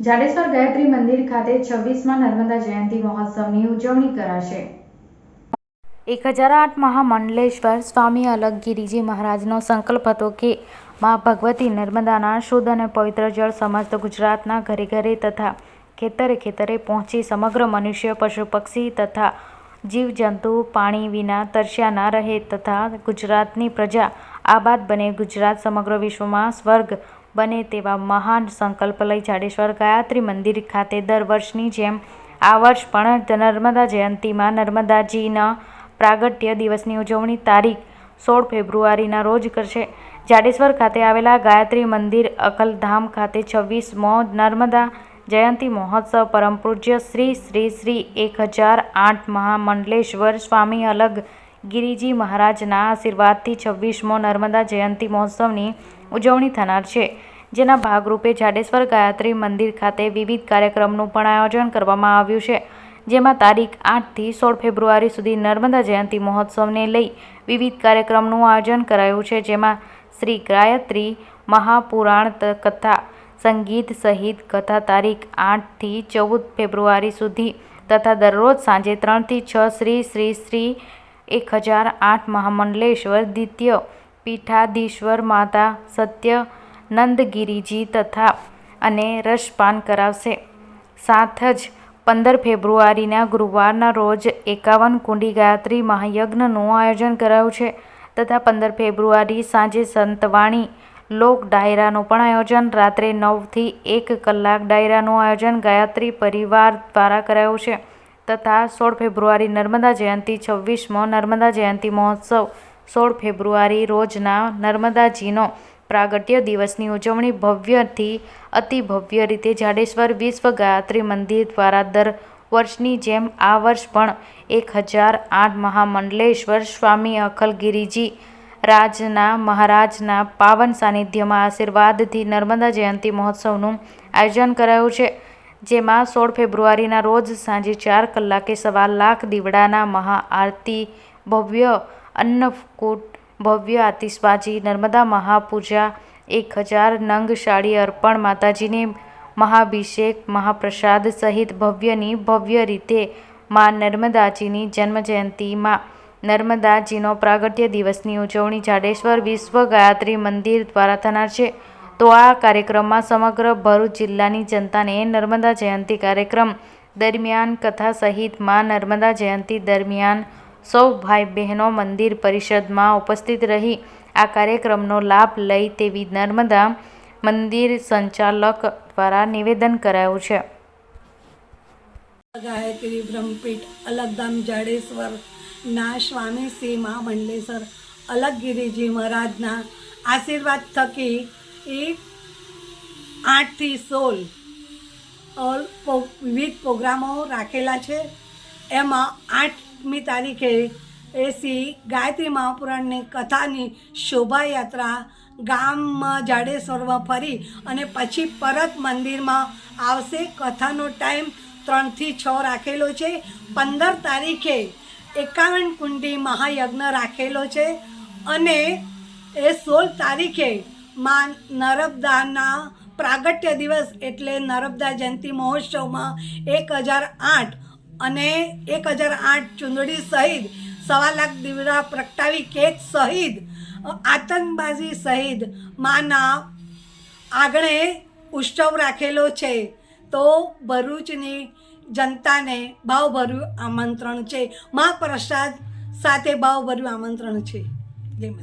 જાડેશ્વર ગાયત્રી મંદિર ખાતે છવ્વીસમાં નર્મદા જયંતિ મહોત્સવની ઉજવણી કરાશે. એક હજાર આઠ મહામંડલેશ્વર સ્વામી અલગગીરીજી મહારાજનો સંકલ્પ હતો કે મા ભગવતી નર્મદાના શુદ્ધ અને પવિત્ર જળ સમસ્ત ગુજરાતના ઘરે ઘરે તથા ખેતરે ખેતરે પહોંચી સમગ્ર મનુષ્ય, પશુ, પક્ષી તથા જીવજંતુ પાણી વિના તરસ્યા ના રહે તથા ગુજરાતની પ્રજા આબાદ બને. ગુજરાત સમગ્ર વિશ્વમાં સ્વર્ગ બને તેવા મહાન સંકલ્પ લઈ જાડેશ્વર ગાયત્રી મંદિર ખાતે દર વર્ષની જેમ આ વર્ષ પણ નર્મદા જયંતિમાં નર્મદાજીના પ્રાગટ્ય દિવસની ઉજવણી તારીખ સોળ ફેબ્રુઆરીના રોજ કરશે. જાડેશ્વર ખાતે આવેલા ગાયત્રી મંદિર અકલધામ ખાતે છવ્વીસમો નર્મદા જયંતિ મહોત્સવ પરમ શ્રી શ્રી શ્રી એક હજાર આઠ મહામંડલેશ્વર સ્વામી અલગ ગિરિજી મહારાજના આશીર્વાદથી છવ્વીસમો નર્મદા જયંતિ મહોત્સવની ઉજવણી થનાર છે. જેના ભાગરૂપે જાડેશ્વર ગાયત્રી મંદિર ખાતે વિવિધ કાર્યક્રમનું પણ આયોજન કરવામાં આવ્યું છે. જેમાં તારીખ આઠથી સોળ ફેબ્રુઆરી સુધી નર્મદા જયંતિ મહોત્સવને લઈ વિવિધ કાર્યક્રમનું આયોજન કરાયું છે, જેમાં શ્રી ગાયત્રી મહાપુરાણ કથા, સંગીત સહિત કથા તારીખ આઠથી ચૌદ ફેબ્રુઆરી સુધી તથા દરરોજ સાંજે ત્રણથી છ શ્રી શ્રી શ્રી એક હજાર આઠ મહામંડલેશ્વર, દ્વિતીય પીઠાધીશ્વર માતા સત્યનંદગીરીજી તથા અને રસપાન કરાવશે. સાથ જ પંદર ફેબ્રુઆરીના ગુરુવારના રોજ એકાવન કુંડી ગાયત્રી મહાયજ્ઞનું આયોજન કરાયું છે તથા પંદર ફેબ્રુઆરી સાંજે સંતવાણી લોક ડાયરાનું પણ આયોજન, રાત્રે નવથી એક કલાક ડાયરાનું આયોજન ગાયત્રી પરિવાર દ્વારા કરાયું છે તથા સોળ ફેબ્રુઆરી નર્મદા જયંતિ, છવ્વીસમો નર્મદા જયંતિ મહોત્સવ, સોળ ફેબ્રુઆરી રોજના નર્મદાજીનો પ્રાગટ્ય દિવસની ઉજવણી ભવ્યથી, અતિ ભવ્ય રીતે જાડેશ્વર વિશ્વ ગાયત્રી મંદિર દ્વારા દર વર્ષની જેમ આ વર્ષ પણ એક હજાર આઠ મહામંડલેશ્વર સ્વામી અખલગીરીજી રાજના મહારાજના પાવન સાનિધ્યમાં આશીર્વાદથી નર્મદા જયંતિ મહોત્સવનું આયોજન કરાયું છે, જેમાં સોળ ફેબ્રુઆરીના રોજ સાંજે ચાર કલાકે સવા લાખ દીવડાના મહાઆરતી ભવ્ય અન્નકૂટ ભવ્ય આતિશબાજી, નર્મદા મહાપૂજા, એક હજાર નંગશાળી અર્પણ, માતાજીને મહાભિષેક, મહાપ્રસાદ સહિત ભવ્યની ભવ્ય રીતે મા નર્મદાજીની જન્મજયંતિમાં નર્મદાજીનો પ્રાગટ્ય દિવસની ઉજવણી જાડેશ્વર વિશ્વ ગાયત્રી મંદિર દ્વારા થનાર છે. તો આ કાર્યક્રમમાં સમગ્ર ભરૂચ જિલ્લાની જનતાને નર્મદા જયંતિ કાર્યક્રમ દરમિયાન કથા સહિત મા નર્મદા જયંતિ દરમિયાન સૌ ભાઈ બહેનો મંદિર પરિષદમાં ઉપસ્થિત રહી આ કાર્યક્રમનો લાભ લઈ તેવી નર્મદા મંદિર સંચાલક દ્વારા નિવેદન કરાયું છે. ગાયત્રી બ્રહ્મપીઠ, અલગધામ જાડેશ્વર, ના સ્વામી શ્રી મહામંડલેશ્વર અલગગીરીજી મહારાજના આશીર્વાદ થકી એ આઠથી સોળ વિવિધ પ્રોગ્રામો રાખેલા છે. એમાં આઠમી તારીખે એ શ્રી ગાયત્રી મહાપુરાણની કથાની શોભાયાત્રા ગામમાં જાડેશ્વરમાં ફરી અને પછી પરત મંદિરમાં આવશે. કથાનો ટાઈમ ત્રણથી છ રાખેલો છે. પંદર તારીખે એકાવન કુંડી મહાયજ્ઞ રાખેલો છે અને એ સોળ તારીખે માં નર્મદાના પ્રાગટ્ય દિવસ એટલે નર્મદા જયંતિ મહોત્સવમાં એક હજાર આઠ અને એક હજાર આઠ ચુંદડી સહિત સવા લાખ દીવડા પ્રગટાવી કેક સહિત, આતંકબાજી સહિત માના આગળ ઉત્સવ રાખેલો છે. તો ભરૂચની જનતાને ભાવભર્યું આમંત્રણ છે. મહાપ્રસાદ સાથે ભાવભર્યું આમંત્રણ છે. જય